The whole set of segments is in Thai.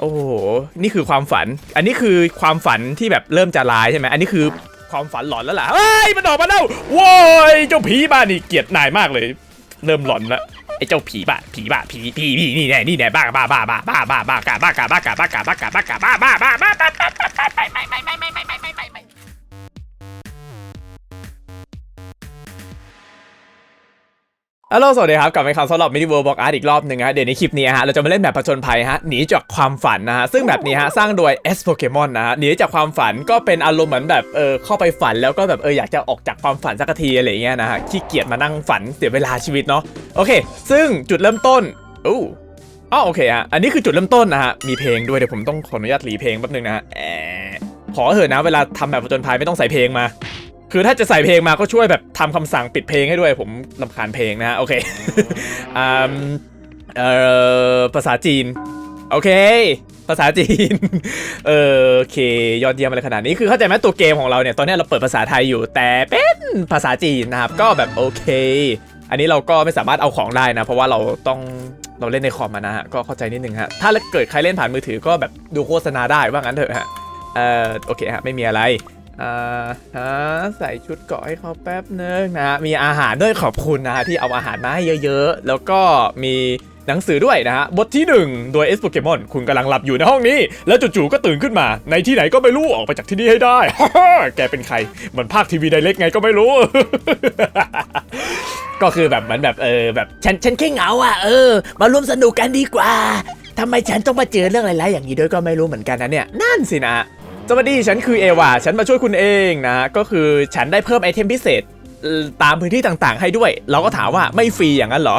โอ้โห นี่คือความฝัน อันนี้คือความฝันที่แบบเริ่มจะลายใช่ไหม อันนี้คือความฝันหลอนแล้วล่ะ เฮ้ย มันออกมาแล้วโว้ย เจ้าผีบ้านี่เกลียดนายมากเลย เริ่มหลอนละไอ้เจ้าผีบ้า ผีบ้า ผีผีผีนี่แน่ นี่แน่ บ้าบ้าบ้าบ้าบ้าบ้าบ้ากาบ้ากาบ้ากาบ้ากาบ้ากาบ้ากาบ้าบ้าบ้าบ้าบ้าบ้าบ้าไม่ไม่ไม่ไม่ไม่ไม่ไม่ไม่ไม่ไม่ ฮัลโหลสวัสดีครับกลับมาครั้งสำหรับ Mini World Block Art อีกรอบหนึ่งฮะเดี๋ยวในคลิปนี้ฮะเราจะมาเล่นแบบผจญภัยฮะหนีจากความฝันนะฮะซึ่งแบบนี้ฮะสร้างโดย S Pokemon นะฮะหนีจากความฝันก็เป็นอารมณ์เหมือนแบบเออเข้าไปฝันแล้วก็แบบเอออยากจะออกจากความฝันสักทีอะไรเงี้ยนะฮะขี้เกียจมานั่งฝันเสียเวลาชีวิตเนาะโอเค ซึ่งจุดเริ่มต้นอู้อ๋อโอเคฮะอันนี้คือจุดเริ่มต้นนะฮะมีเพลงด้วยเดี๋ยวผมต้องขออนุญาตหลีเพลงแป๊บนึงนะฮะแอะขอเถอะนะเวลาทำแบบผจญภัยไม่ต้องใส่เพลงมา คือถ้าจะใส่เพลงมาก็ช่วยแบบทำคำสั่งปิดเพลงให้ด้วยผมลำคาญเพลงนะฮะโอเคอืมเอ่อภาษาจีน โอเค ภาษาจีน เออโอเค ยอดเยี่ยมอะไรขนาดนี้คือเข้าใจไหมตัวเกมของเราเนี่ย ตอนนี้เราเปิดภาษาไทยอยู่ แต่เป็นภาษาจีนนะครับ ก็แบบโอเค อันนี้เราก็ไม่สามารถเอาของได้นะ เพราะว่าเราต้องเราเล่นในคอมอะนะฮะ ก็เข้าใจนิดนึงฮะ ถ้าเกิดใครเล่นผ่านมือถือก็แบบดูโฆษณาได้ว่างั้นเถอะฮะ เอ่อโอเคฮะ ไม่มีอะไร อ่าฮะใส่ชุดเกาะให้เขาแป๊บนึงนะฮะมีอาหารด้วยขอบคุณนะฮะที่เอาอาหารมาให้เยอะๆ แล้วก็มีหนังสือด้วยนะฮะ บทที่ 1 โดยเอสโปเกมอนคุณกำลังหลับอยู่ในห้องนี้ แล้วจู่ๆก็ตื่นขึ้นมา ในที่ไหนก็ไม่รู้ ออกไปจากที่นี่ให้ได้ แกเป็นใครเหมือนภาคทีวีไดเล็กไงก็ไม่รู้ ก็คือแบบเหมือนแบบเออแบบฉันฉันแค่เหงาอะเออ มาร่วมสนุกกันดีกว่าทำไมฉันต้องมาเจอเรื่องอะไรๆอย่างนี้ด้วยก็ไม่รู้เหมือนกันนะเนี่ย นั่นสินะ สวัสดีฉันคือเอวาฉันมาช่วยคุณเองนะก็คือฉันได้เพิ่มไอเทมพิเศษตามพื้นที่ต่างๆ ให้ด้วย เราก็ถามว่าไม่ฟรีอย่างนั้นเหรอ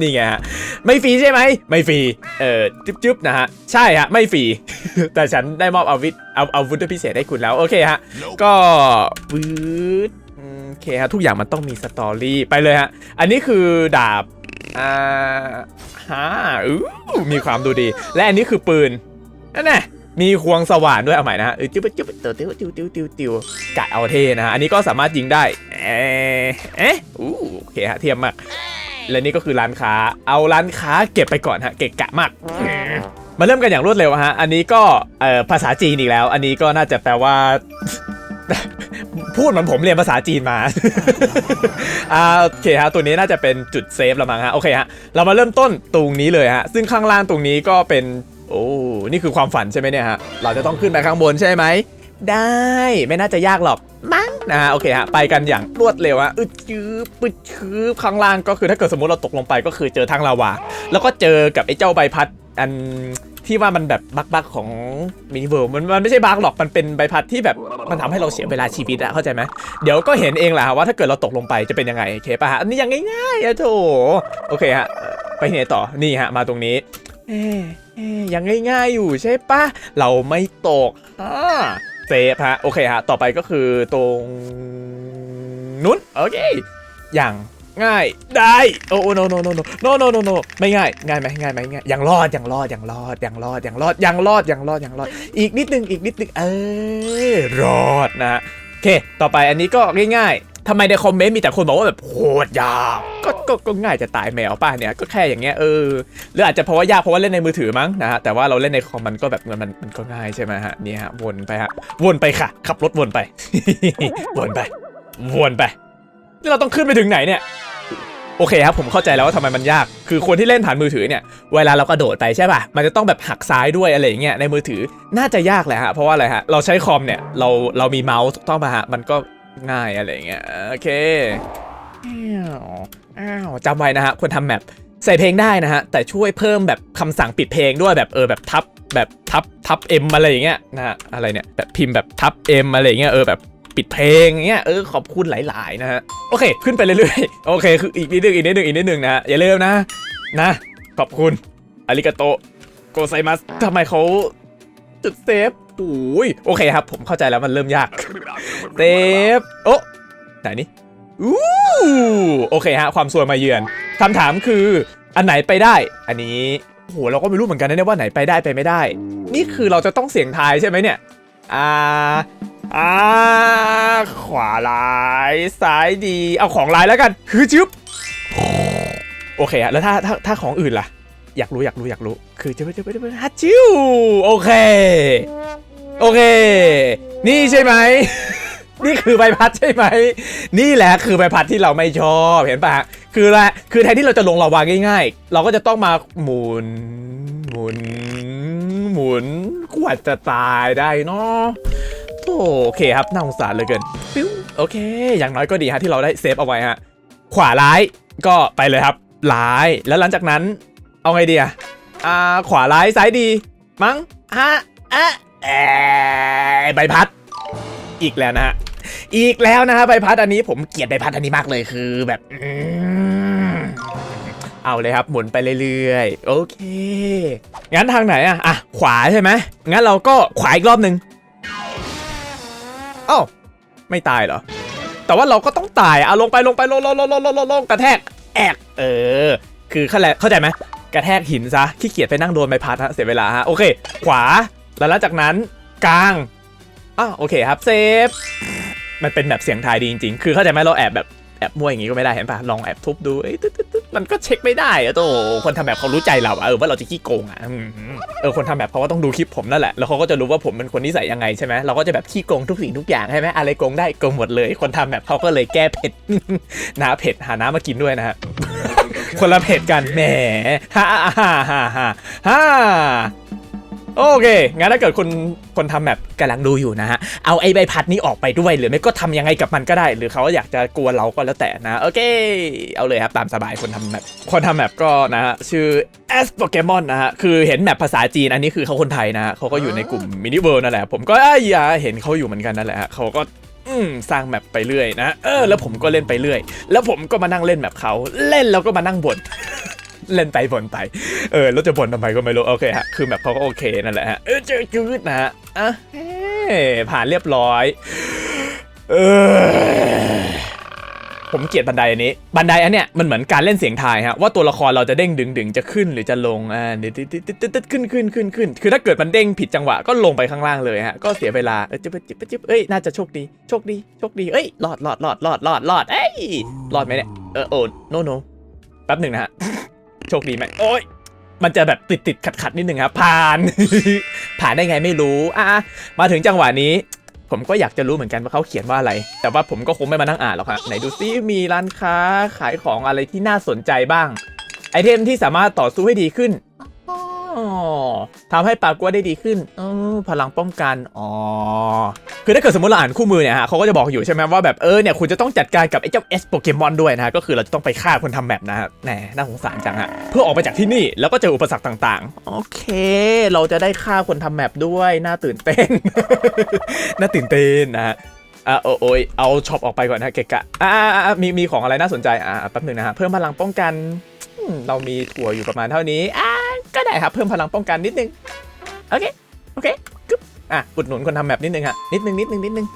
นี่ไงฮะ ไม่ฟรีใช่ไหม ไม่ฟรี เออจึ๊บๆนะฮะ ใช่ฮะ ไม่ฟรี แต่ฉันได้มอบอาวุธเอาอาวุธพิเศษให้คุณแล้ว โอเคฮะ ก็วืดอืมโอเคฮะ ทุกอย่างมันต้องมีสตอรี่ ไปเลยฮะ อันนี้คือดาบ อ่าฮะอู้มีความดูดี และอันนี้คือปืน นั่นแน่ มีควงสว่านด้วยเอาใหม่นะฮะเออจิ้วจิ้วจิ้วจิ้วจิ้วจิ้วจิ้วจิ้วกะเอาเทนะฮะอันนี้ก็สามารถยิงได้ เอ๊ะเอ๊ะอู้โอเคฮะเทียมมาก และนี่ก็คือร้านค้า เอาร้านค้าเก็บไปก่อนฮะเกะกะมากมาเริ่มกันอย่างรวดเร็วฮะ อันนี้ก็เอ่อภาษาจีนอีกแล้ว อันนี้ก็น่าจะแปลว่า พูดเหมือนผมเรียนภาษาจีนมาอ่าโอเคฮะ ตัวนี้น่าจะเป็นจุดเซฟละมั้งฮะ โอเคฮะ เรามาเริ่มต้นตรงนี้เลยฮะ ซึ่งข้างล่างตรงนี้ก็เป็น โอ้นี่คือความฝันใช่ไหมเนี่ยฮะ เราจะต้องขึ้นไปข้างบนใช่ไหม ได้ไม่น่าจะยากหรอกมั้งนะฮะโอเคฮะไปกันอย่างรวดเร็วฮะอึดชืบปึดชืบข้างล่างก็คือถ้าเกิดสมมติเราตกลงไปก็คือเจอทางลาวา แล้วก็เจอกับไอ้เจ้าใบพัดอันที่ว่ามันแบบบักบักๆของมินิเวิร์มันมันไม่ใช่บักหรอกมันเป็นใบพัดที่แบบมันทำให้เราเสียเวลาชีวิตอะเข้าใจไหมเดี๋ยวก็เห็นเองแหละฮะว่าถ้าเกิดเราตกลงไปจะเป็นยังไงโอเคป่ะฮะอันนี้ยังง่ายๆอะโถโอเคฮะไปไหนต่อนี่ฮะมาตรงนี้เอ ยังง่ายๆอยู่ใช่ปะเราไม่ตกเซฟฮะโอเคฮะต่อไปก็คือตรงนู้นโอเค อย่างง่ายได้โอ้โนโนโนโนโนโนโนโนไม่ง่ายง่ายไหมง่ายไหมง่ายยังรอดยังรอดยังรอดยังรอดยังรอดยังรอดยังรอดยังรอด อีกนิดนึงอีกนิดนึงเออรอดนะฮะโอเค ต่อไปอันนี้ก็ง่ายๆ ทำไมในคอมเมนต์มีแต่คนบอกว่าแบบโหดยากก็ก็ก็ง่ายจะตายแมวป้าเนี่ยก็แค่อย่างเงี้ยเออหรืออาจจะเพราะว่ายากเพราะว่าเล่นในมือถือมั้งนะฮะแต่ว่าเราเล่นในคอมมันก็แบบมันมันมันก็ง่ายใช่ไหมฮะเนี่ยฮะวนไปฮะวนไปค่ะ ขับรถวนไป วนไปวนไปนี่เราต้องขึ้นไปถึงไหนเนี่ยโอเคครับผมเข้าใจแล้วว่าทำไมมันยาก คือคนที่เล่นผ่านมือถือเนี่ยเวลาเรากระโดดไปใช่ป่ะมันจะต้องแบบหักซ้ายด้วยอะไรอย่างเงี้ยในมือถือน่าจะยากแหละฮะเพราะว่าอะไรฮะเราใช้คอมเนี่ยเราเรามีเมาส์ถูกต้องป่ะฮะมันก็ ง่ายอะไรเงี้ยโอเคอ้าวจำไว้นะฮะควรทำแมปใส่เพลงได้นะฮะ แต่ช่วยเพิ่มแบบคำสั่งปิดเพลงด้วยแบบเออแบบทับแบบทับทับเอ็มอะไรอย่างเงี้ยนะฮะอะไรเนี่ยแบบพิมพ์แบบทับเอ็มอะไรอย่างเงี้ยเออแบบปิดเพลงเงี้ยเออขอบคุณหลาย ๆ นะฮะโอเค ขึ้นไปเรื่อยๆโอเคคืออีกนิดนึงอีกนิดนึงอีกนิดนึงนะฮะอย่าลืมนะนะ ขอบคุณอาริกาโตโกไซมัสทำไมเขาจุดเซฟ อ้ยโอเคครับ ผมเข้าใจแล้วมันเริ่มยากเซฟโอ้ไหนนี่อู้โอเคฮะความสวยมาเยือนคำถามคืออันไหนไปได้ อันนี้โหเราก็ไม่รู้เหมือนกันนะเนี่ยว่าไหนไปได้ไปไม่ได้ นี่คือเราจะต้องเสี่ยงทายใช่ไหมเนี่ยอ่าอ่าขวาร้ายซ้ายดี เอาของร้ายแล้วกันคือจึ๊บโอเคอะแล้วถ้าถ้าถ้าของอื่นล่ะ อยากรู้อยากรู้อยากรู้ คือจะไปจะไปจะไปฮัตชิวโอเค โอเค นี่ใช่ไหม นี่คือใบพัดใช่ไหม นี่แหละคือใบพัดที่เราไม่ชอบเห็นปะคือละคือแทนที่เราจะลงลาวาง่าย ๆ เราก็จะต้องมาหมุน หมุน หมุนกว่าจะตายได้เนาะโอเคครับน่าสงสารเหลยเกินปิ้วโอเค อย่างน้อยก็ดีฮะที่เราได้เซฟเอาไว้ฮะ ขวาร้ายก็ไปเลยครับร้ายแล้วหลังจากนั้น เอาไงดีอะอ่าขวาร้ายซ้ายดี มั้งฮะอะ แอใบพัด อีกแล้วนะฮะ อีกแล้วนะฮะใบพัดอันนี้ผมเกลียดใบพัดอันนี้มากเลยคือแบบอเอาเลยครับหมุนไปเรื่อยๆ โอเค งั้นทางไหนอะอะ ขวาใช่ไหมงั้นเราก็ขวาอีกรอบหนึ่งเอ้าไม่ตายเหรอ แต่ว่าเราก็ต้องตายอะลงไปลงไปลงลงลงลงลงลงลงกระแทกแอกเออ คือเข้าใจเข้าใจไหมกระแทกหินซะขี้เกียจไปนั่งโดนใบพัดฮะเสียเวลาฮะโอเค ขวา แล้วหลังจากนั้นกลางอ้าวโอเคครับเซฟมันเป็นแบบเสียงทายดีจริงๆ คือเข้าใจไหมเราแอบแบบแอบมั่วอย่างงี้ก็ไม่ได้เห็นปะลองแอบทุบดูเอ้ตึ๊ดตึ๊ดตึ๊ดมันก็เช็คไม่ได้อะโตคนทำแบบเขารู้ใจเราอะเออว่าเราจะขี้โกงอะเออคนทำแบบเขาก็ต้องดูคลิปผมนั่นแหละแล้วเขาก็จะรู้ว่าผมเป็นคนนิสัยยังไงใช่ไหมเราก็จะแบบขี้โกงทุกสิ่งทุกอย่างใช่ไหมอะไรโกงได้โกงหมดเลย คนทำแบบเขาก็เลยแก้เผ็ดน้าเผ็ดหาน้ำมากินด้วยนะฮะคนละเผ็ดกันแหมฮ่าฮ่าฮ่าฮ่า โอเค งั้นถ้าเกิดคนคนทำแบบกำลังดูอยู่นะฮะ เอาไอ้ใบพัดนี้ออกไปด้วย หรือไม่ก็ทำยังไงกับมันก็ได้ หรือเขาอยากจะกลัวเราก็แล้วแต่นะ โอเค เอาเลยครับ ตามสบายคนทำแบบคนทำแบบก็นะฮะ ชื่อ S Pokemon นะฮะ คือเห็นแบบภาษาจีน อันนี้คือเขาคนไทยนะฮะเขาก็อยู่ในกลุ่มมินิเวิร์นั่นแหละ ผมก็อะอย่าเห็นเขาอยู่เหมือนกันนั่นแหละฮะเขาก็อืมสร้างแมปไปเรื่อยนะ เออ แล้วผมก็เล่นไปเรื่อย แล้วผมก็มานั่งเล่นแมปเขา เล่นแล้วก็มานั่งบ่น เล่นไปบ่นไป เออแล้วจะบ่นทำไมก็ไม่รู้ โอเคฮะ คือแมปเขาก็โอเคนั่นแหละฮะ เออจืดจืดนะฮะอะเฮ้ผ่านเรียบร้อย เออผมเกลียดบันไดอันนี้ บันไดอันเนี้ยมันเหมือนการเล่นเสียงทายฮะว่าตัวละครเราจะเด้งดึงดึงจะขึ้นหรือจะลงอ่าเดี๋ยวตึ๊ดตึ๊ดตึ๊ดตึ๊ดขึ้นขึ้นขึ้นขึ้นคือถ้าเกิดมันเด้งผิดจังหวะก็ลงไปข้างล่างเลยฮะก็เสียเวลาเออจิ๊บจิ๊บจิ๊บเอ้ยน่าจะโชคดีโชคดีโชคดีเอ้ยรอดรอดรอดรอดรอดรอดเอ้ยรอดไหมเนี่ยเออโอ้โนโนแป๊บหนึ่งนะฮะ โชคดีไหมโอ้ยมันจะแบบติดติดขัดขัดๆนิดนึงครับผ่าน ผ่านได้ไงไม่รู้อะมาถึงจังหวะนี้ ผมก็อยากจะรู้เหมือนกันว่าเขาเขียนว่าอะไร แต่ว่าผมก็คงไม่มานั่งอ่านหรอกครับไหนดูซิมีร้านค้าขายของอะไรที่น่าสนใจบ้าง ไอเทมที่สามารถต่อสู้ให้ดีขึ้นอ๋อ ทำให้ปากกัวได้ดีขึ้นออพลังป้องกัน อ๋อ คือถ้าเกิดสมมติเราอ่านคู่มือเนี่ยฮะเขาก็จะบอกอยู่ใช่ไหมว่าแบบเออเนี่ยคุณจะต้องจัดการกับไอ้เจ้า S โปเกมอนด้วยนะฮะ ก็คือเราจะต้องไปฆ่าคนทำแมปนะฮะ แหมน่าสงสารจังฮะ เพื่อออกไปจากที่นี่แล้วก็เจออุปสรรคต่างๆ โอเค เราจะได้ฆ่าคนทำแมปด้วย น่าตื่นเต้น น่าตื่นเต้นนะฮะอะโอโยเอาช็อปออกไปก่อนนะเกะกะอ่ามีมีของอะไรน่าสนใจอ่าแป๊บหนึ่งนะฮะเพิ่มพลังป้องกันเรามีถั่วอยู่ประมาณเท่านี้อ่า ก็ได้ครับเพิ่มพลังป้องกันนิดนึง โอเค โอเคกึ๊บอะอุดหนุนคนทำแมปนิดนึงฮะนิดนึงนิดนึงนิดนึง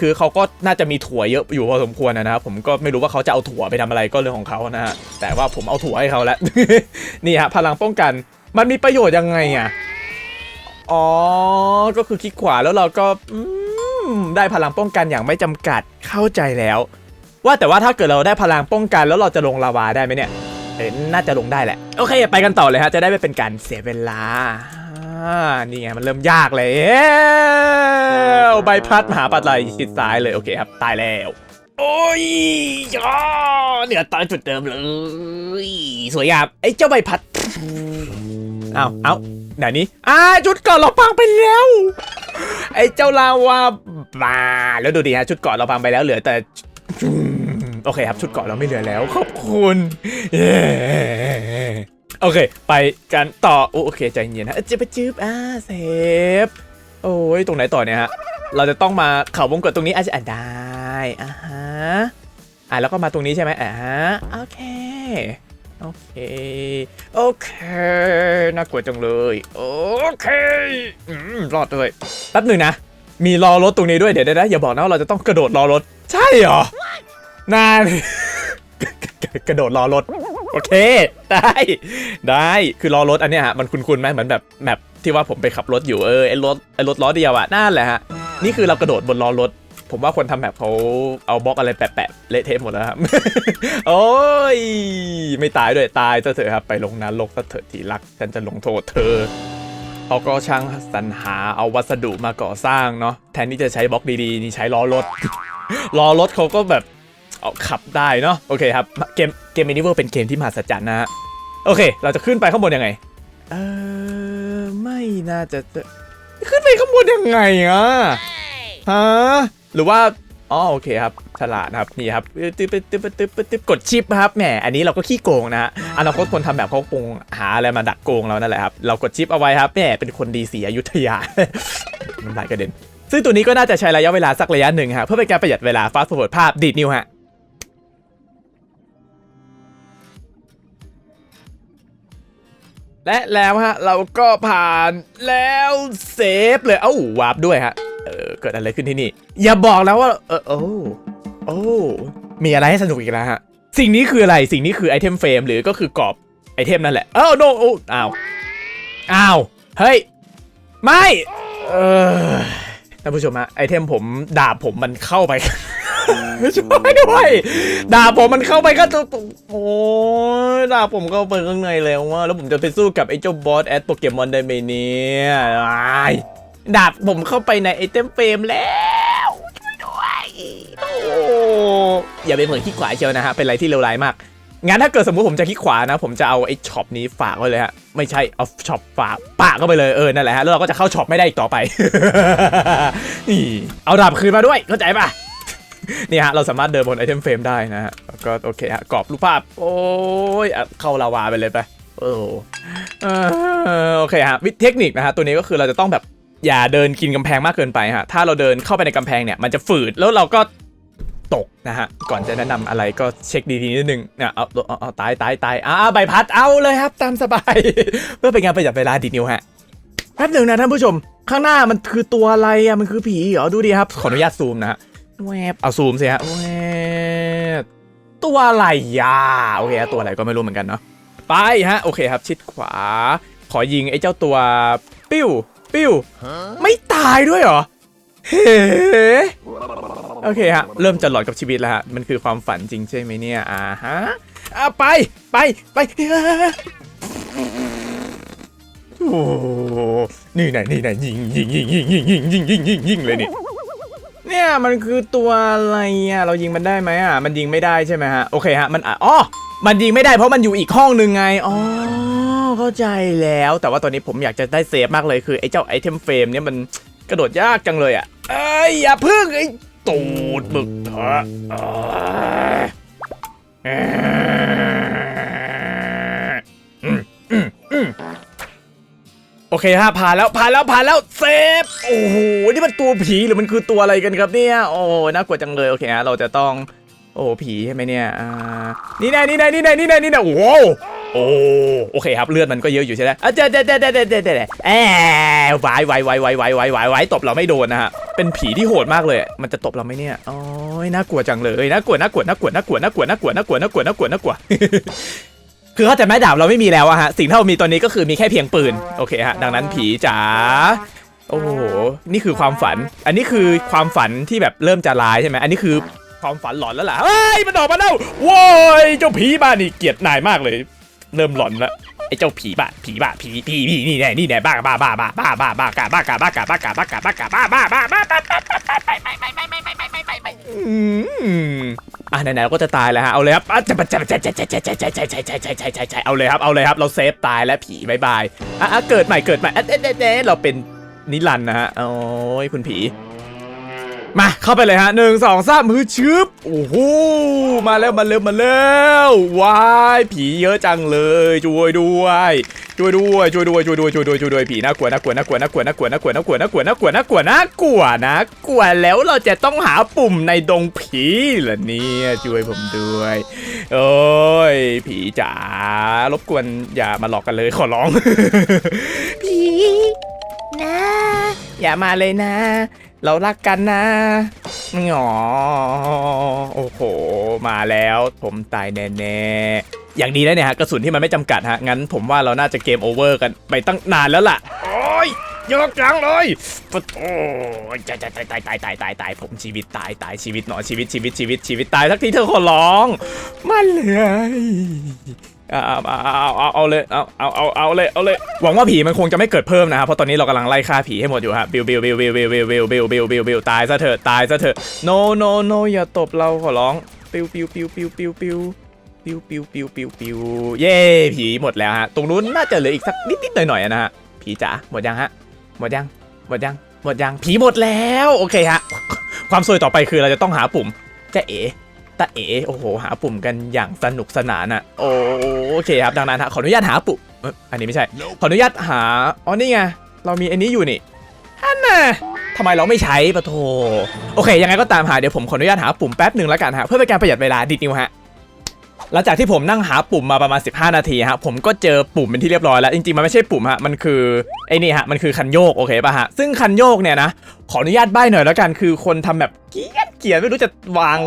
คือเขาก็น่าจะมีถั่วเยอะอยู่พอสมควรนะครับผมก็ไม่รู้ว่าเขาจะเอาถั่วไปทำอะไรก็เรื่องของเขานะฮะแต่ว่าผมเอาถั่วให้เขาแล้วนี่ฮะพลังป้องกันมันมีประโยชน์ยังไงอะอ๋อก็คือคลิกขวาแล้วเราก็ได้พลังป้องกันอย่างไม่จำกัดเข้าใจแล้ว ว่าแต่ว่าถ้าเกิดเราได้พลังป้องกันแล้วเราจะลงลาวาได้ไหมเนี่ย เอ้ยน่าจะลงได้แหละ โอเค ไปกันต่อเลยฮะ จะได้ไม่เป็นการเสียเวลาอ่านี่ไง มันเริ่มยากแล้วใบพัดมหาปัตไลชิดซ้ายเลยโอเคครับ ตายแล้ว โอ้ยอ๋อเหนือตอนจุดเดิมเลย สวยงามไอ้เจ้าใบพัดอ้าวเอ้าไหนนี้อ่าจุดเก่อนเราพังไปแล้ว ไอ้เจ้าลาวาบาแล้วดูดิฮะชุดเกาะเราพังไปแล้วเหลือแต่ โอเคครับชุดเกาะเราไม่เหลือแล้ว ขอบคุณโอเค ไปกันต่อโอเคใจเย็นนะจิ๊บจิ๊บอ่าเซฟโอ้ยตรงไหนต่อเนี่ยฮะเราจะต้องมาเข่าวงกดตรงนี้อาจจะอะได้อ่าฮะอะแล้วก็มาตรงนี้ใช่ไหมอ่าฮะโอเคโอเค โอเค น่ากลัวจังเลย โอเคอืมรอดด้วยแป๊บหนึ่งนะ มีรอรถตรงนี้ด้วย เดี๋ยวเดี๋ยวนะอย่าบอกนะว่าเราจะต้องกระโดดรอรถ ใช่เหรอ นาน กระโดดรอรถ โอเค ได้ ได้ คือรอรถอันเนี้ยฮะ มันคุ้นๆไหมเหมือนแบบแมปที่ว่าผมไปขับรถอยู่ เออ ไอ้รถ ไอ้รถล้อเดียวอะนั่นแหละฮะ นี่คือเรากระโดดบนล้อรถ ผมว่าคนทำแบบเขาเอาบล็อกอะไรแปะๆเละเทะหมดแล้วครับ โอ้ย ไม่ตายด้วย ตายซะเถอะครับ ไปลงนรกซะเถอะที่รัก ฉันจะลงโทษเธอ เขาก็ช่างสรรหาเอาวัสดุมาก่อสร้างเนาะ แทนที่จะใช้บล็อกดีๆ นี่ใช้ล้อรถ ล้อรถเขาก็แบบ เอาขับได้เนาะโอเคครับเกมเกมมินิเวิร์เป็นเกมที่มหัศจรรย์นะฮะโอเค เราจะขึ้นไปข้างบนยังไงเออไม่น่าจะขึ้นไปข้างบนยังไงอะฮะหรือว่าอ๋อโอเคครับฉลาดนะครับนี่ครับตึ๊บตึ๊บตึ๊บตึ๊บตึ๊บตึ๊บกดชิปครับแหมอันนี้เราก็ขี้โกงนะฮะอนาคตคนทำแบบเขาคงหาอะไรมาดักโกงเรานั่นแหละครับเรากดชิปเอาไว้ครับแหมเป็นคนดีสีอยุธยาน้ำลายกระเด็นซึ่งตัวนี้ก็น่าจะใช้ระยะเวลาสักระยะหนึ่งฮะเพื่อเป็นการประหยัดเวลาฟาสต์ o ์ a r d ภาพดีดนิ้วฮะ และแล้วฮะ เราก็ผ่านแล้วเซฟเลย เอ้าวาร์ปด้วยฮะ เออ เกิดอะไรขึ้นที่นี่ อย่าบอกแล้วว่า เออโอ้โอ้มีอะไรให้สนุกอีกแล้วฮะ สิ่งนี้คืออะไรสิ่งนี้คือไอเทมเฟรมหรือก็คือกรอบไอเทมนั่นแหละ เอ้าโนโอ้อ้าว อ้าว เฮ้ย ไม่ เออ ท่านผู้ชมฮะไอเทมผมดาบผมมันเข้าไป ช่วยด้วยดาบผมมันเข้าไปก็ตัวโอ้ยดาบผมเข้าไปข้างในแล้วว่า แล้วผมจะไปสู้กับไอ้เจ้าบอสแอดโปเกมอนได้ไหมเนี่ยอ้ายดาบผมเข้าไปในไอเทมเฟรมแล้วช่วยด้วยโอ้อย่าไปเหมือนขี้ขวาเชียวนะฮะเป็นอะไรที่เลวร้ายมาก งั้นถ้าเกิดสมมติผมจะคลิกขวานะ ผมจะเอาไอ้ช็อปนี้ฝากไว้เลยฮะ ไม่ใช่เอาช็อปฝากปากเข้าไปเลยเออนั่นแหละฮะแล้วเราก็จะเข้าช็อปไม่ได้อีกต่อไป นี่เอาดาบคืนมาด้วยเข้าใจปะนี่ฮะเราสามารถเดินบนไอเทมเฟรมได้นะฮะก็โอเคฮะกรอบรูปภาพ โอ้ยอะเข้าลาวาไปเลยไปโอ้โอเคฮะวิธีเทคนิคนะฮะตัวนี้ก็คือเราจะต้องแบบอย่าเดินกินกำแพงมากเกินไปฮะถ้าเราเดินเข้าไปในกำแพงเนี่ยมันจะฝืดแล้วเราก็ ตกนะฮะ ก่อนจะแนะนำอะไรก็เช็คดีๆนิดนึงเนี่ยเอาเอาเอาตายตายตายอ่าใบพัดเอาเลยครับตามสบาย เพื่อเป็นการประหยัดเวลาดีดนิ้วฮะแป๊บหนึ่งนะท่านผู้ชม ข้างหน้ามันคือตัวอะไรอะมันคือผีเหรอดูดีครับ ขออนุญาตซูมนะฮะแวบเอาซูมสิฮะแวบตัวอะไรอะโอเคฮะตัวอะไรก็ไม่รู้เหมือนกันเนาะไปฮะโอเคครับชิดขวา ขอยิงไอ้เจ้าตัวปิ้วปิ้วไม่ตายด้วยเหรอ เฮ้โอเคฮะ เริ่มจะหลอนกับชีวิตแล้วฮะ มันคือความฝันจริงใช่ไหมเนี่ย อ่าฮะอะไป ไป ไป โอ้นี่ไหนนี่ไหนยิงยิงยิงยิงยิงยิงยิงยิงยิงยิงเลยนี่ เนี่ยมันคือตัวอะไรอะ เรายิงมันได้ไหมอะ มันยิงไม่ได้ใช่ไหมฮะ โอเคฮะ มันอ๋อ มันยิงไม่ได้เพราะมันอยู่อีกห้องหนึ่งไง อ๋อเข้าใจแล้ว แต่ว่าตอนนี้ผมอยากจะได้เซฟมากเลยคือไอ้เจ้าไอเทมเฟรมเนี่ยมัน กระโดดยากจังเลยอะเอ้ยอย่าพึ่งไอ้ตูดบึกเถอะโอเคฮะผ่านแล้วผ่านแล้วผ่านแล้วเซฟโอ้โหนี่มันตัวผีหรือมันคือตัวอะไรกันครับเนี่ยโอ้น่ากลัวจังเลยโอเคฮะเราจะต้อง โอ้ผีใช่ไหมเนี่ยอ่านี่แน่นี่แน่นี่แน่นี่แน่นี่แน่โอ้โหโอ้โอเคครับเลือดมันก็เยอะอยู่ใช่ไหมอะเจ๊เจ๊เจ๊เจ๊เจ๊เจ๊เจ๊แอบวายวายวายวายวายวายวายวตบเราไม่โดนนะฮะเป็นผีที่โหดมากเลย มันจะตบเราไหมเนี่ยโอ้ยน่ากลัวจังเลยน่ากลัวน่ากลัวน่ากลัวน่ากลัวน่ากลัวน่ากลัวน่ากลัวน่ากลัวน่ากลัวน่ากลัวคือเข้าใจไหมดาบเราไม่มีแล้วอะฮะสิ่งที่เรามีตอนนี้ก็คือมีแค่เพียงปืนโอเคฮะดังนั้นผีจ๋าโอ้โห นี่คือความฝัน อันนี้คือความฝันที่แบบเริ่มจะร้ายใช่ไหม อันนี้คือ ความฝันหลอนแล้วล่ะเฮ้ยมันออกมาแล้วโว้ยเจ้าผีบ้านนี่เกลียดนายมากเลย เริ่มหลอนละไอ้เจ้าผีบ้าผีบ้าผีผีผีนี่แน่นี่แน่บ้าบ้าบ้าบ้าบ้าบ้าบ้ากาบ้ากาบ้ากาบ้ากาบ้ากาบ้ากาบ้าบ้าบ้าบ้าบ้าบ้าอืมอะไหนๆเราก็จะตายแล้วฮะเอาเลยครับอะจะจะจะจะจะจะจะจะจะจะจะจะจะจะจะเอาเลยครับเอาเลยครับเราเซฟตายแล้วผีบายบายอะอะเกิดใหม่เกิดใหม่อะเอ๊ะเอ๊ะเอ๊ะเราเป็นนิรันดร์นะฮะโอ้ยคุณผี มาเข้าไปเลยฮะหนึ่งสองสามมือชึบโอ้โหมาแล้วมาเร็วมาแล้วว้ายผีเยอะจังเลยช่วยด้วยช่วยด้วยช่วยด้วยช่วยด้วยช่วยด้วยช่วยด้วยผีน่ากลัวน่ากลัวน่ากลัวน่ากลัวน่ากลัวน่ากลัวน่ากลัวน่ากลัวน่ากลัวน่ากลัวน่ากลัวน่ากลัวแล้วเราจะต้องหาปุ่มในดงผีเหรอเนี่ยช่วยผมด้วยโอ้ยผีจ๋ารบกวนอย่ามาหลอกกันเลยขอร้องผีนะอย่ามาเลยนะ เรารักกันนะหงอโอ้โห มาแล้วผมตายแน่ๆ อย่างดีแล้วเนี่ยฮะกระสุนที่มันไม่จำกัดฮะ งั้นผมว่าเราน่าจะเกมโอเวอร์กันไปตั้งนานแล้วล่ะ โอ้ยยอะจังเลยปะโอ้ยตายตายตายตายตายตายตายผมชีวิตตายตายชีวิตหนอชีวิตชีวิตชีวิตชีวิตตายสักทีเธอขอร้อง มันเลย เอาเอาเอาเอาเอาเลยเอาเอาเอาเอาเลยเอาเลยหวังว่าผีมันคงจะไม่เกิดเพิ่มนะครับเพราะตอนนี้เรากำลังไล่ฆ่าผีให้หมดอยู่ฮะบิวบิวบิวบิวบิวบิวบิวบิวบิวบิวบิวตายซะเถอะตายซะเถอะ no no no อย่าตบเราขอร้องปิวปิวปิวปิวปิวปิวปิวปิวปิวปิวปิวเย่ผีหมดแล้วฮะตรงนู้นน่าจะเหลืออีกสักนิดนิดหน่อยหน่อยนะฮะผีจ๋าหมดยังฮะหมดยังหมดยังหมดยังผีหมดแล้วโอเคฮะความซวยต่อไปคือเราจะต้องหาปุ่มจะเอ๋ ตาเอ๋โอ้โห หาปุ่มกันอย่างสนุกสนานอะโอโอเคครับดังนั้นฮะขออนุญาตหาปุ่มเอ้ยอันนี้ไม่ใช่ ขออนุญาตหาอ๋อนี่ไงเรามีอันนี้อยู่นี่ฮันน่ะทำไมเราไม่ใช้ปะโทโอเคยังไงก็ตามหาเดี๋ยวผมขออนุญาตหาปุ่มแป๊บหนึ่งแล้วกันฮะเพื่อเป็นการประหยัดเวลาดิดนิวฮะ หลังจากที่ผมนั่งหาปุ่มมาประมาณ 15 นาทีฮะผมก็เจอปุ่มเป็นที่เรียบร้อยแล้วจริงๆมันไม่ใช่ปุ่มฮะมันคือไอ้นี่ฮะมันคือคันโยกโอเคป่ะฮะซึ่งคันโยกเนี่ยนะขออนุญาตใบ้หน่อยแล้วกันคือคนทำแบบเกลียดเกลียดไม่รู้จะวาง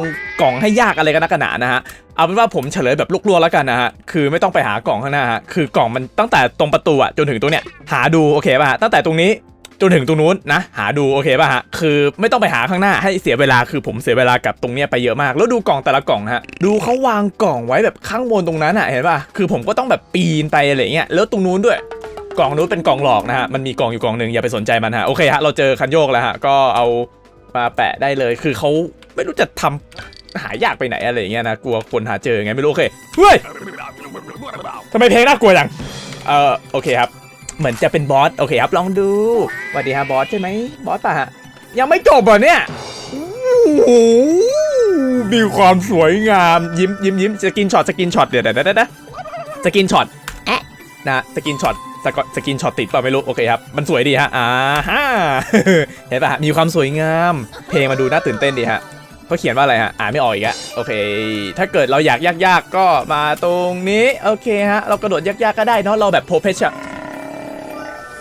กล่องให้ยากอะไรกันนักหนานะฮะเอาเป็นว่าผมเฉลยแบบลุกลัวแล้วกันนะฮะคือไม่ต้องไปหากล่องข้างหน้าฮะคือกล่องมันตั้งแต่ตรงประตูอะจนถึงตรงเนี้ยหาดูโอเคป่ะฮะตั้งแต่ตรงนี้ จนถึงตรงนู้นนะ หาดูโอเคป่ะฮะคือไม่ต้องไปหาข้างหน้าให้เสียเวลาคือผมเสียเวลากับตรงเนี้ยไปเยอะมาก แล้วดูกล่องแต่ละกล่องฮะดูเขาวางกล่องไว้แบบข้างบนตรงนั้นอะเห็นป่ะคือผมก็ต้องแบบปีนไปอะไรเงี้ยแล้วตรงนู้นด้วยกล่องนู้นเป็นกล่องหลอกนะฮะมันมีกล่องอยู่กล่องหนึ่งอย่าไปสนใจมันฮะโอเคฮะเราเจอคันโยกแล้วฮะก็เอามาแปะได้เลย คือเขาไม่รู้จะทำหายากไปไหนอะไรเงี้ยนะกลัวคนหาเจอไงไม่รู้โอเคเฮ้ยทำไมเพลงน่ากลัวจังเออโอเคครับ เหมือนจะเป็นบอสโอเคครับลองดูสวัสดีครับบอสใช่ไหมบอสป่ะฮะยังไม่จบเหรอเนี่ยโอ้โหมีความสวยงามยิ้มยิ้มยิ้มสกินช็อตสกินช็อตเดี๋ยวเดี๋ยวเดี๋ยวเดี๋ยวสกินช็อตแอะนะสกินช็อตสกสกินช็อตติดเปล่าไม่รู้โอเคครับมันสวยดีฮะอ่าฮะเห็นป่ะฮะมีความสวยงาม เพลงมาดูน่าตื่นเต้นดีฮะเขาเขียนว่าอะไรฮะ อ่านไม่ออกอีกอะโอเค ถ้าเกิดเราอยากยากๆก็มาตรงนี้ โอเคฮะ เรากระโดดยากๆก็ได้เนาะ เราแบบโปรเฟชชั่น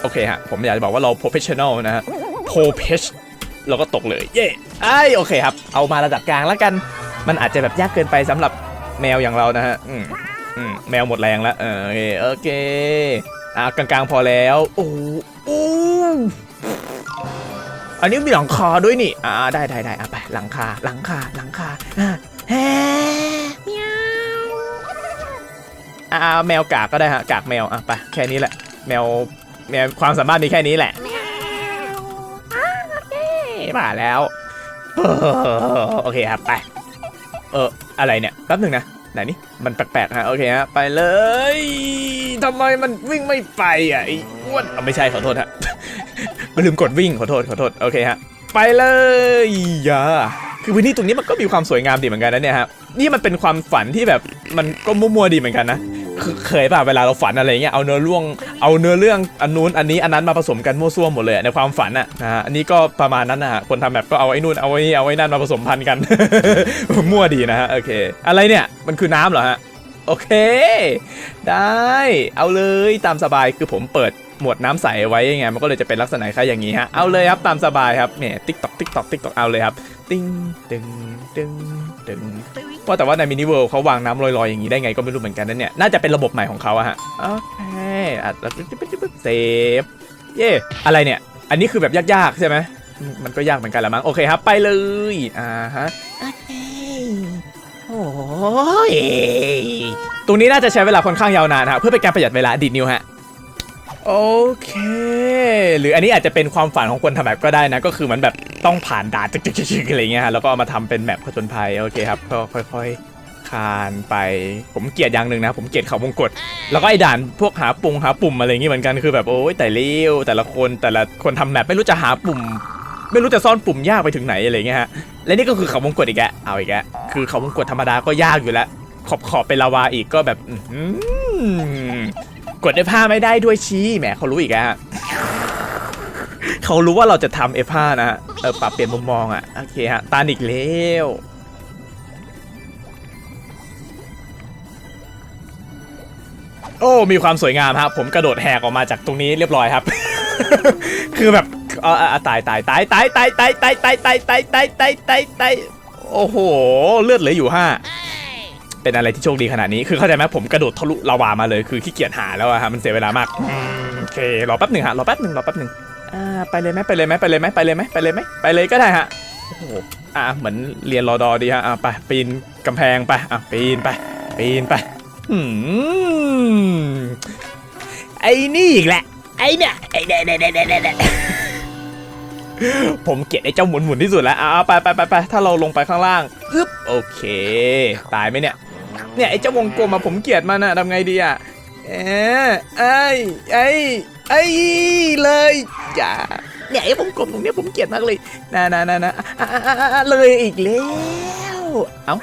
โอเคฮะ ผมอยากจะบอกว่าเรา professional นะฮะ profesh เราก็ตกเลย เย้ไอโอเคครับ เอามาระดับกลางแล้วกัน มันอาจจะแบบยากเกินไปสำหรับแมวอย่างเรานะฮะ อืมอืมแมวหมดแรงแล้ว เออโอเคโอเคอะกลางๆพอแล้ว โอ้โหโอ้อันนี้มีหลังคาด้วยนี่ อ่าได้ได้ได้อะไปหลังคาหลังคาหลังคาอ่าแฮเมียวอ่าแมวกากก็ได้ฮะกากแมวอะไปแค่นี้แหละ แมว แมวความสามารถมีแค่นี้แหละมาแล้วโอเคครับไป เอออะไรเนี่ยแป๊บหนึ่งนะไหนนี่มันแปลกๆฮะโอเคฮะไปเลยทำไมมันวิ่งไม่ไปอะไอ้อ้วนเอาไม่ใช่ขอโทษฮะไม่ลืมกดวิ่งขอโทษขอโทษโอเคฮะไปเลยอย่าคือพื้นที่ตรงนี้มันก็มีความสวยงามดีเหมือนกันนะเนี่ยฮะนี่มันเป็นความฝันที่แบบมันก็มั่วๆดีเหมือนกันนะ คือเคยป่ะเวลาเราฝันอะไรเงี้ยเอาเนื้อเรื่องเอาเนื้อเรื่องอันนู้นอันนี้อันนั้นมาผสมกันมั่วซั่วหมดเลยในความฝันอะนะฮะอันนี้ก็ประมาณนั้นนะฮะคนทำแบบก็เอาไอ้นู่นเอาไอ้นี่เอาไอ้นั่นมาผสมพันธุ์กัน มั่วดีนะฮะโอเค อะไรเนี่ยมันคือน้ำเหรอฮะโอเค ได้ เอาเลยตามสบายคือผมเปิด หมวดน้ำใสไว้ยังไงมันก็เลยจะเป็นลักษณะคล้ายอย่างนี้ฮะเอาเลยครับตามสบายครับเนี่ยติ๊กตอกติ๊กตอกติ๊กตอกเอาเลยครับติ้งตึงตึงตึงเพราะแต่ว่าในมินิเวิลด์เขาวางน้ำลอยๆอย่างนี้ได้ไงก็ไม่รู้เหมือนกันนั่นเนี่ยน่าจะเป็นระบบใหม่ของเขาอะฮะโอเคอะแล้วเซฟเย่อะไรเนี่ย อันนี้คือแบบยากๆใช่ไหมมันก็ยากเหมือนกันละมั้งโอเคครับไปเลยอ่าฮะโอเคโอ้ยตรงนี้น่าจะใช้เวลาค่อนข้างยาวนานฮะเพื่อเป็นการประหยัดเวลาดีดนิวฮะ โอเค หรืออันนี้อาจจะเป็นความฝันของคนทำแบบก็ได้นะ ก็คือมันแบบต้องผ่านด่านจึกๆๆอะไรเงี้ยฮะแล้วก็เอามาทำเป็นแมปผจญภัยโอเคครับก็ค่อยๆคานไปผมเกลียดอย่างหนึ่งนะ ผมเกลียดเขาวงกดแล้วก็ไอ้ด่านพวกหาปุ่มหาปุ่มอะไรอย่างงี้เหมือนกันคือแบบโอ้ยแต่เลี้ยวแต่ละคนแต่ละคนทำแมปไม่รู้จะหาปุ่ม ไม่รู้จะซ่อนปุ่มยากไปถึงไหนอะไรเงี้ยฮะและนี่ก็คือเขาวงกดอีกแกเอาอีกแกคือเขาวงกดธรรมดาก็ยากอยู่แล้ว ขอบขอบเป็นลาวาอีกก็แบบอื กดได้ผ้าไม่ได้ด้วยชี้แหมเขารู้อีกอะฮะเขารู้ว่าเราจะทำ F5 นะฮะเออปรับเปลี่ยนมุมมองอะโอเคฮะตาอีกแล้วโอ้มีความสวยงามครับ ผมกระโดดแหกออกมาจากตรงนี้เรียบร้อยครับ คือแบบเออเออตาตายตายตายตายตายตายตายตายตายตายตายตายตายโอ้โห เลือดเหลืออยู่ห้า เป็นอะไรที่โชคดีขนาดนี้ คือเข้าใจไหมผมกระโดดทะลุลาวามาเลย คือขี้เกียจหาแล้วอะฮะ มันเสียเวลามากโอเค รอแป๊บหนึ่งฮะ รอแป๊บหนึ่งรอแป๊บหนึ่งอ่า ไปเลยไหมไปเลยไหมไปเลยไหมไปเลยไหมไปเลยไหมไปเลยก็ได้ฮะ โอ้โห อ่า เหมือนเรียนรอดอดีฮะ อ่าไป ปีนกำแพงไป อะ ปีนไป ปีนไปหืมไอ้นี่อีกแหละ ไอ้เนี่ย ไอ้เนี่ยเนี่ยเนี่ยเนี่ยเนี่ยผมเกลียดไอ้เจ้าหมุนหมุนๆที่สุดแล้วอ่าไปไปไปไปถ้าเราลงไปข้างล่างอึ๊บโอเค ตายไหมเนี่ย เนี่ยไอ้เจ้าวงกลมอะผมเกลียดมันอะทำไงดีอะเอะไอ้ไอ้ไอ้เลยอย่าเนี่ยไอ้วงกลมตรงเนี้ยผมเกลียดมากเลยนะนะนะนะอะอะอะอะเลยอีกแล้วเอ้า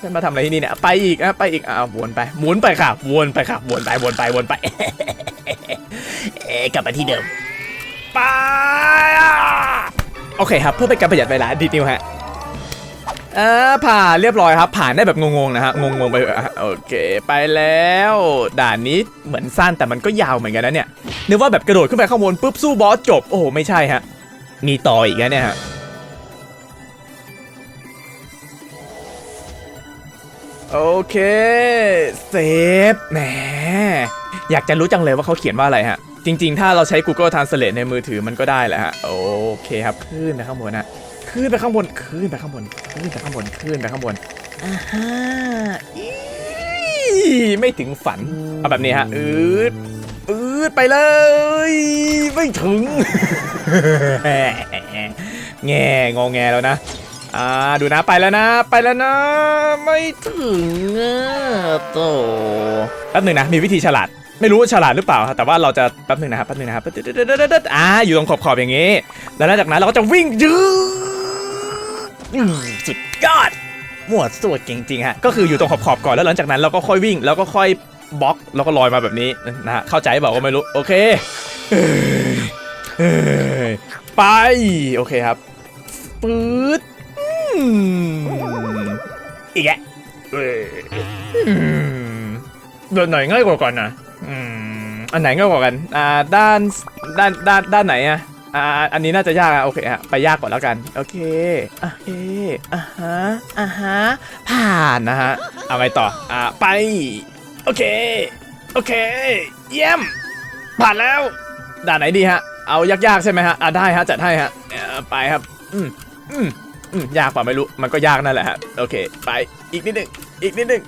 ฉันมาทำอะไรที่นี่เนี่ยไปอีกอะไปอีกอะวนไปหมุนไปค่ะวนไปค่ะวนไปวนไปวนไปเอ๊กลับมาที่เดิมไปโอเคครับเพื่อเป็นการประหยัดเวลาดีนิวฮะ อ่าผ่านเรียบร้อยครับ ผ่านได้แบบงงๆนะฮะงงๆไปโอเค ไปแล้ว ด่านนี้เหมือนสั้นแต่มันก็ยาวเหมือนกันนะเนี่ยนึกว่าแบบกระโดดขึ้นไปข้างบนปุ๊บสู้บอสจบ โอ้โหไม่ใช่ฮะ มีต่ออีกนะเนี่ยฮะโอเคเซฟแหมอยากจะรู้จังเลยว่าเขาเขียนว่าอะไรฮะ จริง ๆ ถ้าเราใช้ Google Translate ในมือถือมันก็ได้แหละฮะ โอเคครับ ขึ้นไปข้างบนนะ ขึ้นไปข้างบนขึ้นไปข้างบนขึ้นไปข้างบนขึ้นไปข้างบนอ่าฮะอีไม่ถึงฝันเอาแบบนี้ฮะอืดอืดไปเลย ไม่ถึงแง่งอแงแล้วนะอ่าดูนะไปแล้วนะ ไปแล้วนะ ไม่ถึงอะโตแป๊บหนึ่งนะ มีวิธีฉลาดไม่รู้ว่าฉลาดหรือเปล่าครับแต่ว่าเราจะแป๊บหนึ่งนะครับแป๊บหนึ่งนะครับตึ๊ดๆๆๆๆอ่าอยู่ตรงขอบๆอย่างนี้ แล้วหลังจากนั้นเราก็จะวิ่งยืด อืมสุดยอดมั่วสวดเก่งจริงฮะ ก็คืออยู่ตรงขอบๆก่อนแล้วหลังจากนั้นเราก็ค่อยวิ่ง แล้วก็ค่อยบล็อกแล้วก็ลอยมาแบบนี้นะฮะเข้าใจเปล่าก็ไม่รู้ โอเคเฮ้ยเฮ้ยไป โอเคครับปื๊ดอืมอีกแกเอ้ยอืมเดินหน่อยง่ายกว่าก่อนนะอืมอันไหนง่ายกว่ากันอ่าด้านด้านด้านด้านไหนอะ อ่าอันนี้น่าจะยากอะโอเคฮะไปยากก่อนแล้วกัน โอเคโอเคอ่าฮะอ่าฮะผ่านนะฮะเอาไงต่ออ่าไปโอเคโอเค เยี่ยมผ่านแล้วด่านไหนดีฮะเอายากๆใช่ไหมฮะอ่าได้ฮะจัดให้ฮะไปครับอืมอืมอืมยากป่ะไม่รู้มันก็ยากนั่นแหละฮะโอเค ไปอีกนิดหนึงอีกนิดหนึง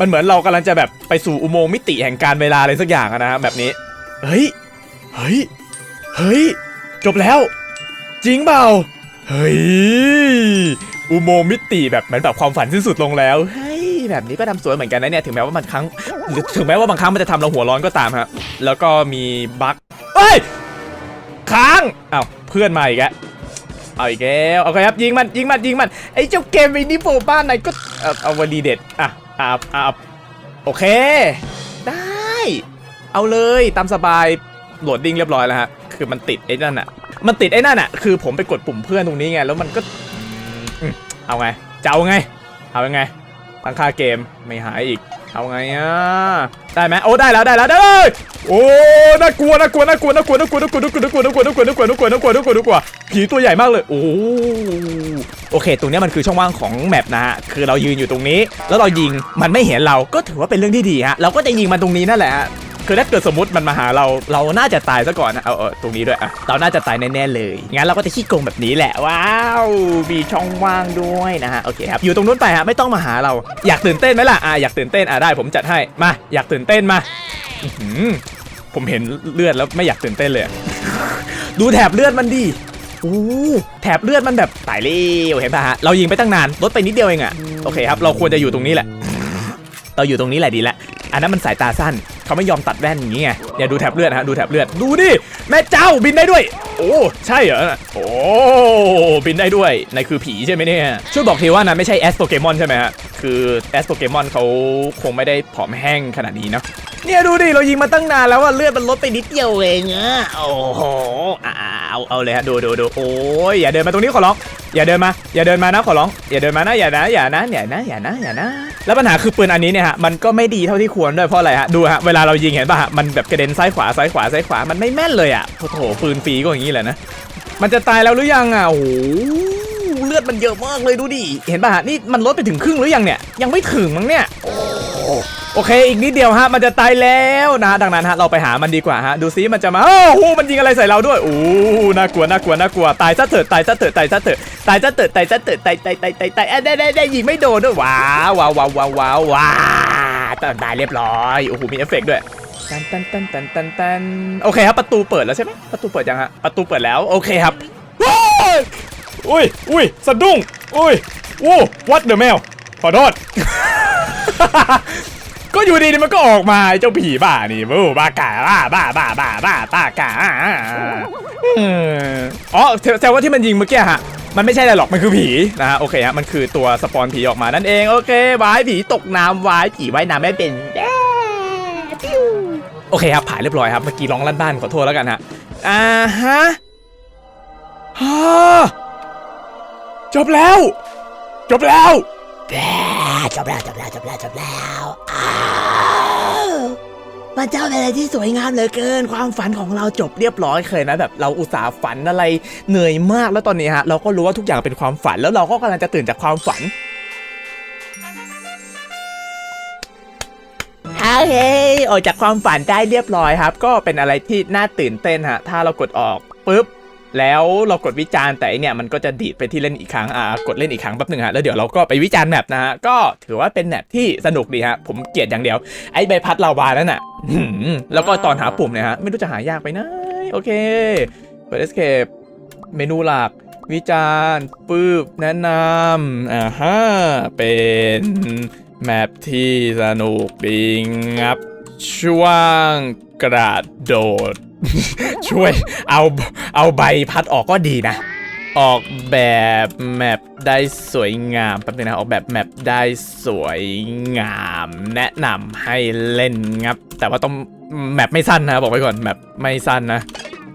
มันเหมือนเรากำลังจะแบบไปสู่อุโมงค์มิติแห่งการเวลาอะไรสักอย่างนะฮะแบบนี้เฮ้ยเฮ้ยเฮ้ย จบแล้ว จริงเปล่า เฮ้ย อุโมงค์มิติแบบเหมือนแบบความฝันสิ้นสุดลงแล้ว เฮ้ย แบบนี้ก็ทำสวยเหมือนกันนะเนี่ย ถึงแม้ว่าบางครั้งหรือถึงแม้ว่าบางครั้งมันจะทำเราหัวร้อนก็ตามฮะ แล้วก็มีบั๊กเฮ้ย ค้างอ้าวเพื่อนมาอีกแล้วเอาอีกแล้วโอเคครับยิงมันยิงมันยิงมันไอ้เจ้าเกมไอ้นี่โผล่บ้านไหนก็เอาเอาวลีเด็ดอะอะอะโอเค ได้ เอาเลยตามสบายโหลดดิ้งเรียบร้อยแล้วฮะ คือมันติดไอ้นั่นอะมันติดไอ้นั่นอะคือผมไปกดปุ่มเพื่อนตรงนี้ไง แล้วมันก็เอาไงจะเอาไง เอายังไงตั้งค่าเกมไม่หายอีก เอาไงอะได้ไหมโอ้ได้แล้วได้แล้วได้เลยโอ้น่ากลัวน่ากลัวน่ากลัวน่ากลัวน่ากลัวน่ากลัวน่ากลัวน่ากลัวน่ากลัวน่ากลัวน่ากลัวน่ากลัวน่ากลัวน่ากลัวน่ากลัวผีตัวใหญ่มากเลยโอ้โอเค ตรงนี้มันคือช่องว่างของแมปนะฮะคือเรายืนอยู่ตรงนี้ แล้วเรายิงมันไม่เห็นเราก็ถือว่าเป็นเรื่องที่ดีฮะเราก็จะยิงมันตรงนี้นั่นแหละ คือถ้าเกิดสมมติมันมาหาเราเราน่าจะตายซะก่อนนะเอาเอาตรงนี้ด้วยอะเราน่าจะตายแน่ๆเลยงั้นเราก็จะขี้โกงแบบนี้แหละว้าวมีช่องว่างด้วยนะฮะโอเคครับอยู่ตรงนู้นไปฮะไม่ต้องมาหาเราอยากตื่นเต้นไหมล่ะอะอยากตื่นเต้นอะได้ผมจัดให้มาอยากตื่นเต้นมาผมเห็นเลือดแล้วไม่อยากตื่นเต้นเลยดูแถบเลือดมันดิโอ้แถบเลือดมันแบบตายเร็วเห็นป่ะฮะ เรายิงไปตั้งนาน ลดไปนิดเดียวเองอะโอเคครับ เราควรจะอยู่ตรงนี้แหละ เราอยู่ตรงนี้แหละดีละ อันนั้นมันสายตาสั้น เขาไม่ยอมตัดแว่นอย่างงี้ไงเนี่ยดูแถบเลือดฮะดูแถบเลือดดูดิแม่เจ้าบินได้ด้วย โอ้ใช่เหรอโอ้บินได้ด้วยนายคือผีใช่ไหมเนี่ยช่วยบอกทีว่านั้นไม่ใช่แอสโปเกมอนใช่ไหมฮะคือแอสโปเกมอนเขาคงไม่ได้ผอมแห้งขนาดนี้เนะเนี่ยดูดิเรายิงมาตั้งนานแล้วอะเลือดมันลดไปนิดเดียวเองอะโอ้โหอ่าเอาเอาเลยฮะดูดูดูโอ้ยอย่าเดินมาตรงนี้ขอร้องอย่าเดินมาอย่าเดินมานะขอร้องอย่าเดินมานะอย่านะอย่านะอย่านะอย่านะอย่านะ แล้วปัญหาคือปืนอันนี้เนี่ยฮะมันก็ไม่ดีเท่าที่ควรด้วยเพราะอะไรฮะดูฮะเวลาเรายิงเห็นป่ะมันแบบกระเด็นซ้ายขวาซ้ายขวาซ้ายขวามันไม่แม่นเลยอะโอ้โหปืนฟรีก็อย่างนี้แหละนะมันจะตายแล้วหรือยังอะโอ้โหเลือดมันเยอะมากเลยดูดิเห็นป่ะฮะนี่มันลดไปถึงครึ่งหรือยังเนี่ยยังไม่ถึงมั้งเนี่ยโอเค อีกนิดเดียวฮะ มันจะตายแล้วนะ ดังนั้นฮะ เราไปหามันดีกว่าฮะ ดูซิมันจะมา โอ้โห มันยิงอะไรใส่เราด้วย โอ้น่ากลัว น่ากลัว น่ากลัว ตายซะเถิด ตายซะเถิด ตายซะเถิด ตายซะเถิด ตายซะเถิด ตายตายตายตายตายเอ้ยได้ได้ได้ยิงไม่โดนด้วย ว้าวว้าวว้าวว้าวว้าว ว้าวตายตายเรียบร้อยโอ้โหมีเอฟเฟกต์ด้วยตันตันตันตันตันตันโอเคครับประตูเปิดแล้วใช่ไหมประตูเปิดยังฮะประตูเปิดแล้วโอเคครับว้ายอุ้ยอุ้ยสะดุ้งอุ้ยวู้วัดเดอะแมวขอโทษ ก็อยู่ดีๆมันก็ออกมาไอ้เจ้าผีบ้านี่บูบ้ากาบ้าบ้าบ้าบ้าบ้าบ้ากาอืมอ๋อแสดงว่าที่มันยิงเมื่อกี้ฮะมันไม่ใช่อะไรหรอกมันคือผีนะฮะโอเคฮะมันคือตัวสปอนผีออกมานั่นเองโอเควายผีตกน้ำวายผีว่ายน้ำไม่เป็นโอเคครับผ่านเรียบร้อยครับเมื่อกี้ร้องลั่นบ้านขอโทษแล้วกันฮะอ่าฮะฮะจบแล้ว จบแล้ว จบแล้วจบแล้วจบแล้วจบแล้วอ้าวพระเจ้าเป็นอะไรที่สวยงามเหลือเกิน ความฝันของเราจบเรียบร้อยเคยนะแบบเราอุตส่าห์ฝันอะไรเหนื่อยมากแล้วตอนนี้ฮะเราก็รู้ว่าทุกอย่างเป็นความฝันแล้วเราก็กำลังจะตื่นจากความฝันโอเคออกจากความฝันได้เรียบร้อยครับ ก็เป็นอะไรที่น่าตื่นเต้นฮะถ้าเรากดออกปุ๊บ แล้วเรากดวิจารณ์แต่เนี่ยมันก็จะดีดไปที่เล่นอีกครั้งอ่ากดเล่นอีกครั้งแป๊บหนึงฮะแล้วเดี๋ยวเราก็ไปวิจารณ์แมปนะฮะก็ถือว่าเป็นแมปที่สนุกดีฮะผมเกลียดอย่างเดียวไอ้ใบพัดลาวานั่นน่ะหืมแล้วก็ตอนหาปุ่มเนี่ยฮะไม่รู้จะหายากไปนะโอเคเปิด escape เมนูหลักวิจารณ์ปึ๊บแนะนำอ่าฮะเป็นแมปที่สนุกดีงับ ช่วงกระโดด ช่วยเอาเอาใบพัดออกก็ดีนะ ออกแบบแมปได้สวยงามแป๊บนึงนะออกแบบแมปได้สวยงาม แนะนำให้เล่นงับ แต่ว่าต้องแมปไม่สั้นนะบอกไว้ก่อนแมปไม่สั้นนะ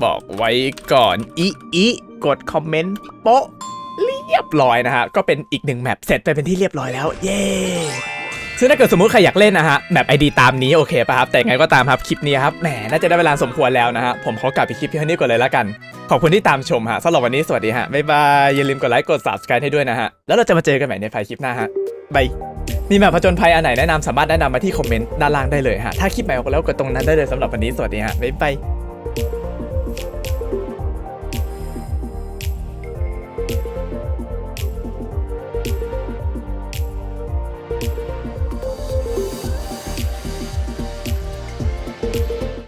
บอกไว้ก่อนอีอีกดคอมเมนต์โป๊ะเรียบร้อยนะฮะก็เป็นอีกหนึ่งแมปเสร็จไปเป็นที่เรียบร้อยแล้ว เย้ ซึ่งถ้าเกิดสมมติใครอยากเล่นนะฮะแมปไอดีตามนี้โอเคป่ะครับ แต่ไงก็ตามครับคลิปนี้ครับแหมน่าจะได้เวลาสมควรแล้วนะฮะผมขอกลับไปคลิปพียงเท่านี้ก่อนเลยละกัน ขอบคุณที่ตามชมฮะสำหรับวันนี้สวัสดีฮะบ๊ายบายอย่าลืมกดไลค์กด subscribe ให้ด้วยนะฮะแล้วเราจะมาเจอกันใหม่ในไฟล์คลิปหน้าฮะบายมีแมปผจญภัยอันไหนแนะนำสามารถแนะนำมาที่คอมเมนต์ด้านล่างได้เลยฮะถ้าคลิปใหม่ออกแล้วกดตรงนั้นได้เลยสำหรับวันนี้สวัสดีฮะบ๊ายบาย